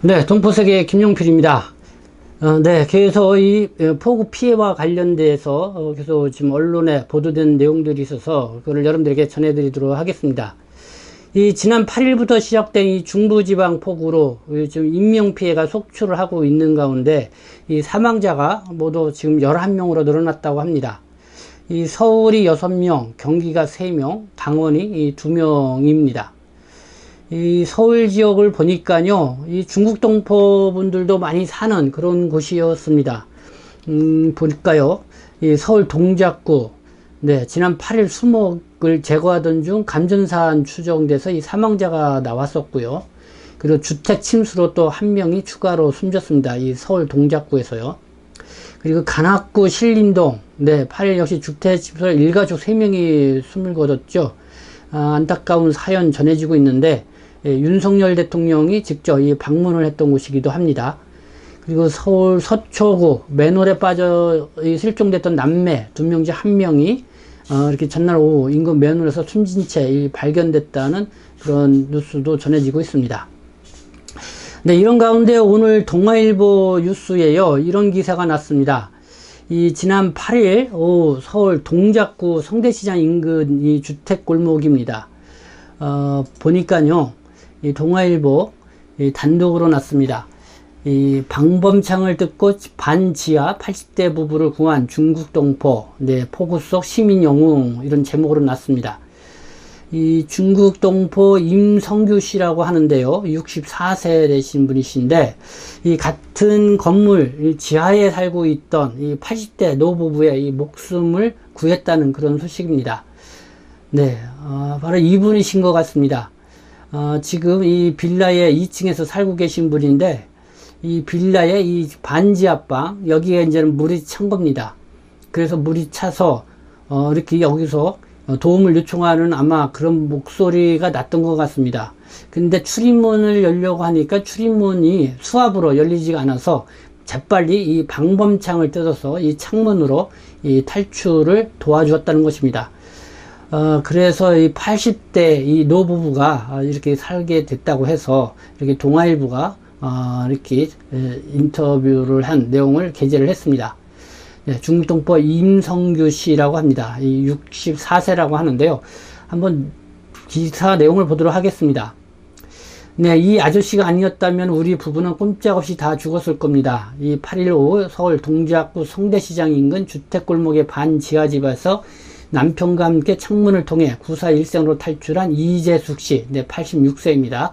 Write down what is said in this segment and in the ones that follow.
네, 동포세계 김용필입니다. 어, 네, 그래서 이 어, 폭우 피해와 관련돼서 어, 계속 지금 언론에 보도된 내용들이 있어서 그걸 여러분들에게 전해드리도록 하겠습니다. 이 지난 8일부터 시작된 이 중부지방 폭우로 지금 인명 피해가 속출을 하고 있는 가운데 이 사망자가 모두 지금 11명으로 늘어났다고 합니다. 이 서울이 6명, 경기가 3명, 강원이 2명입니다. 이 서울 지역을 보니까요, 이 중국 동포 분들도 많이 사는 그런 곳이었습니다. 음, 보니까요, 이 서울 동작구, 네, 지난 8일 수목을 제거하던 중 감전사안 추정돼서 이 사망자가 나왔었고요. 그리고 주택 침수로 또 한 명이 추가로 숨졌습니다. 이 서울 동작구에서요. 그리고 간악구 신림동, 네, 8일 역시 주택 침수로 일가족 3명이 숨을 거뒀죠. 아, 안타까운 사연 전해지고 있는데, 예, 윤석열 대통령이 직접 이 방문을 했던 곳이기도 합니다. 그리고 서울 서초구 맨홀에 빠져 실종됐던 남매 두 명 중 한 명이 어, 이렇게 전날 오후 인근 맨홀에서 숨진 채 발견됐다는 그런 뉴스도 전해지고 있습니다. 네, 이런 가운데 오늘 동아일보 뉴스에요. 이런 기사가 났습니다. 이 지난 8일 오후 서울 동작구 성대시장 인근 이 주택 골목입니다. 어, 보니까요. 이 동아일보 이 단독으로 났습니다. 이 방범창을 뜯고 반지하 80대 부부를 구한 중국 동포, 네, 폭우 속 시민 영웅 이런 제목으로 났습니다. 이 중국 동포 임성규 씨라고 하는데요. 64세 되신 분이신데, 이 같은 건물 지하에 살고 있던 이 80대 노부부의 이 목숨을 구했다는 그런 소식입니다. 네, 어, 바로 이분이신 것 같습니다. 어, 지금 이 빌라의 2층에서 살고 계신 분인데 이 빌라의 이 반지 앞방 여기에 이제는 물이 찬 겁니다. 그래서 물이 차서 어, 이렇게 여기서 도움을 요청하는 아마 그런 목소리가 났던 것 같습니다. 근데 출입문을 열려고 하니까 출입문이 수압으로 열리지가 않아서 재빨리 이 방범창을 뜯어서 이 창문으로 이 탈출을 도와주었다는 것입니다. 어, 그래서 이 80대 이 노부부가 이렇게 살게 됐다고 해서 이렇게 동아일보가 어, 이렇게 인터뷰를 한 내용을 게재를 했습니다. 네, 중동포 임성규 씨라고 합니다. 이 64세라고 하는데요. 한번 기사 내용을 보도록 하겠습니다. 네, 이 아저씨가 아니었다면 우리 부부는 꼼짝없이 다 죽었을 겁니다. 이 8일 오후 서울 동작구 성대시장 인근 주택골목의 반지하집에서 남편과 함께 창문을 통해 구사 일생으로 탈출한 이재숙 씨, 네, 86세입니다.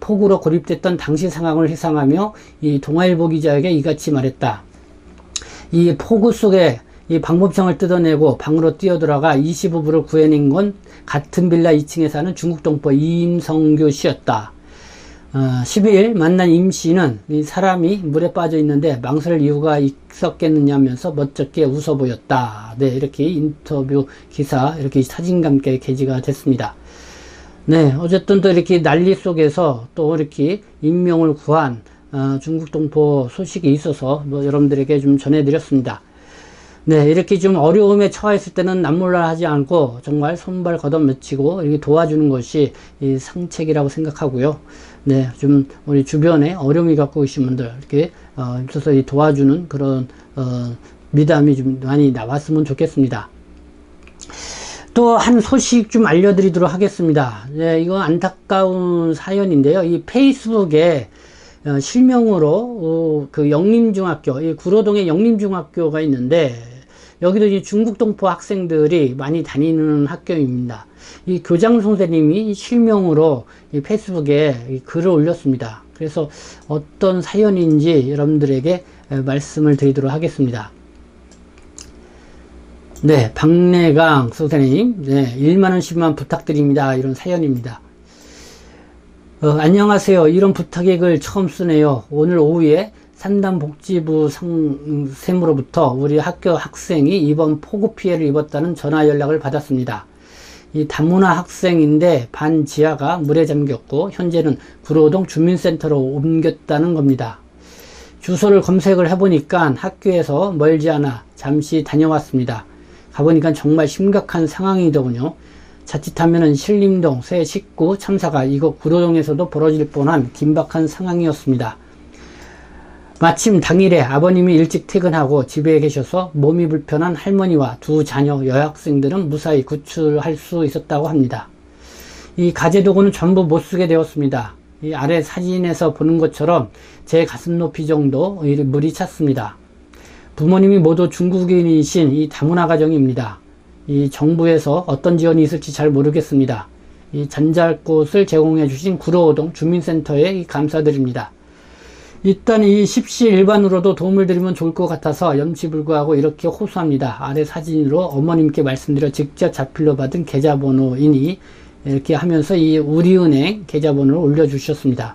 폭우로 고립됐던 당시 상황을 회상하며 이 동아일보 기자에게 이같이 말했다. 이 폭우 속에 이 방법창을 뜯어내고 방으로 뛰어들어가 25부를 구해낸 건 같은 빌라 2층에 사는 중국 동포 임성규 씨였다. 어, 12일 만난 임 씨는 이 사람이 물에 빠져 있는데 망설 이유가 있었겠느냐면서 멋쩍게 웃어 보였다. 네, 이렇게 인터뷰 기사, 이렇게 사진과 함께 게재가 됐습니다. 네, 어쨌든 또 이렇게 난리 속에서 또 이렇게 인명을 구한 어, 중국 동포 소식이 있어서 뭐 여러분들에게 좀 전해드렸습니다. 네, 이렇게 좀 어려움에 처했을 때는 남몰라하지 않고 정말 손발 걷어맺히고 이렇게 도와주는 것이 이 상책이라고 생각하고요. 네, 좀 우리 주변에 어려움이 갖고 계신 분들 이렇게 어, 있어서 이 도와주는 그런 어, 미담이 좀 많이 나왔으면 좋겠습니다. 또 한 소식 좀 알려드리도록 하겠습니다. 네, 이거 안타까운 사연인데요. 이 페이스북에 어, 실명으로 어, 그 영림중학교, 이 구로동에 영림중학교가 있는데 여기도 이 중국 동포 학생들이 많이 다니는 학교입니다. 이 교장 선생님이 실명으로 이 페이스북에 글을 올렸습니다. 그래서 어떤 사연인지 여러분들에게 말씀을 드리도록 하겠습니다. 네, 박래강 선생님, 네, 1만원씩만 부탁드립니다. 이런 사연입니다. 어, 안녕하세요. 이런 부탁액을 처음 쓰네요. 오늘 오후에 산담복지부 상생으로부터 우리 학교 학생이 이번 폭우 피해를 입었다는 전화 연락을 받았습니다. 이 다문화 학생인데 반 지하가 물에 잠겼고 현재는 구로동 주민센터로 옮겼다는 겁니다. 주소를 검색을 해보니까 학교에서 멀지 않아 잠시 다녀왔습니다. 가보니까 정말 심각한 상황이더군요. 자칫하면 신림동 새 식구 참사가 이곳 구로동에서도 벌어질 뻔한 긴박한 상황이었습니다. 마침 당일에 아버님이 일찍 퇴근하고 집에 계셔서 몸이 불편한 할머니와 두 자녀 여학생들은 무사히 구출할 수 있었다고 합니다. 이 가재 도구는 전부 못 쓰게 되었습니다. 이 아래 사진에서 보는 것처럼 제 가슴 높이 정도 이 물이 찼습니다. 부모님이 모두 중국인이신 이 다문화 가정입니다. 이 정부에서 어떤 지원이 있을지 잘 모르겠습니다. 이 잔잘꽃을 제공해 주신 구로호동 주민센터에 감사드립니다. 일단 이 십시 일반으로도 도움을 드리면 좋을 것 같아서 염치불구하고 이렇게 호소합니다. 아래 사진으로 어머님께 말씀드려 직접 자필로 받은 계좌번호이니 이렇게 하면서 이 우리은행 계좌번호를 올려주셨습니다.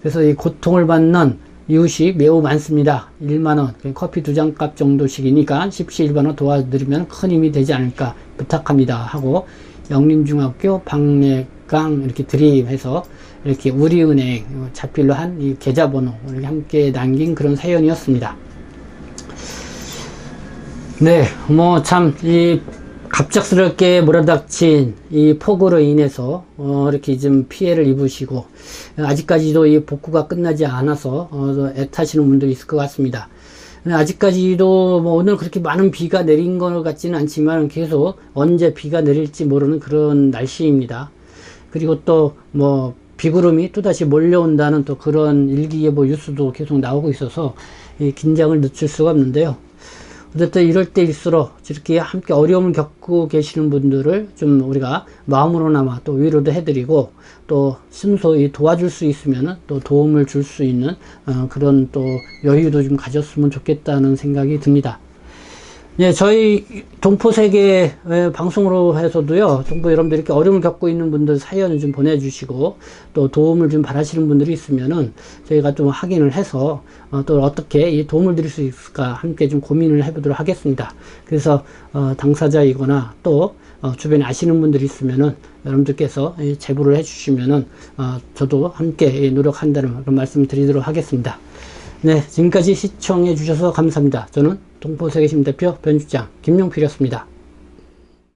그래서 이 고통을 받는 이웃이 매우 많습니다. 1만원, 커피 두 잔 값 정도씩이니까 십시 일반으로 도와드리면 큰 힘이 되지 않을까 부탁합니다. 하고 영림중학교 박래강 이렇게 드림해서 이렇게 우리은행 자필로 한 이 계좌번호 이렇게 함께 남긴 그런 사연이었습니다. 네, 뭐 참 이 갑작스럽게 몰아닥친 이 폭우로 인해서 어 이렇게 좀 피해를 입으시고 아직까지도 이 복구가 끝나지 않아서 어 애타시는 분들이 있을 것 같습니다. 아직까지도 뭐 오늘 그렇게 많은 비가 내린 것 같지는 않지만 계속 언제 비가 내릴지 모르는 그런 날씨입니다. 그리고 또 뭐 비구름이 또다시 몰려온다는 또 그런 일기예보 뉴스도 계속 나오고 있어서 이 긴장을 늦출 수가 없는데요. 어쨌든 이럴 때일수록 이렇게 함께 어려움을 겪고 계시는 분들을 좀 우리가 마음으로나마 또 위로도 해드리고 또 순소히 도와줄 수 있으면 또 도움을 줄 수 있는 어, 그런 또 여유도 좀 가졌으면 좋겠다는 생각이 듭니다. 예, 저희 동포세계 방송으로 해서도요, 정부 여러분들 이렇게 어려움을 겪고 있는 분들 사연을 좀 보내주시고, 또 도움을 좀 바라시는 분들이 있으면은, 저희가 좀 확인을 해서, 어, 또 어떻게 이 도움을 드릴 수 있을까 함께 좀 고민을 해보도록 하겠습니다. 그래서, 어, 당사자이거나 또, 어, 주변에 아시는 분들이 있으면은, 여러분들께서 이 제보를 해주시면은, 어, 저도 함께 노력한다는 그런 말씀 드리도록 하겠습니다. 네, 지금까지 시청해 주셔서 감사합니다. 저는 동포세계심 대표 변주장 김용필이었습니다.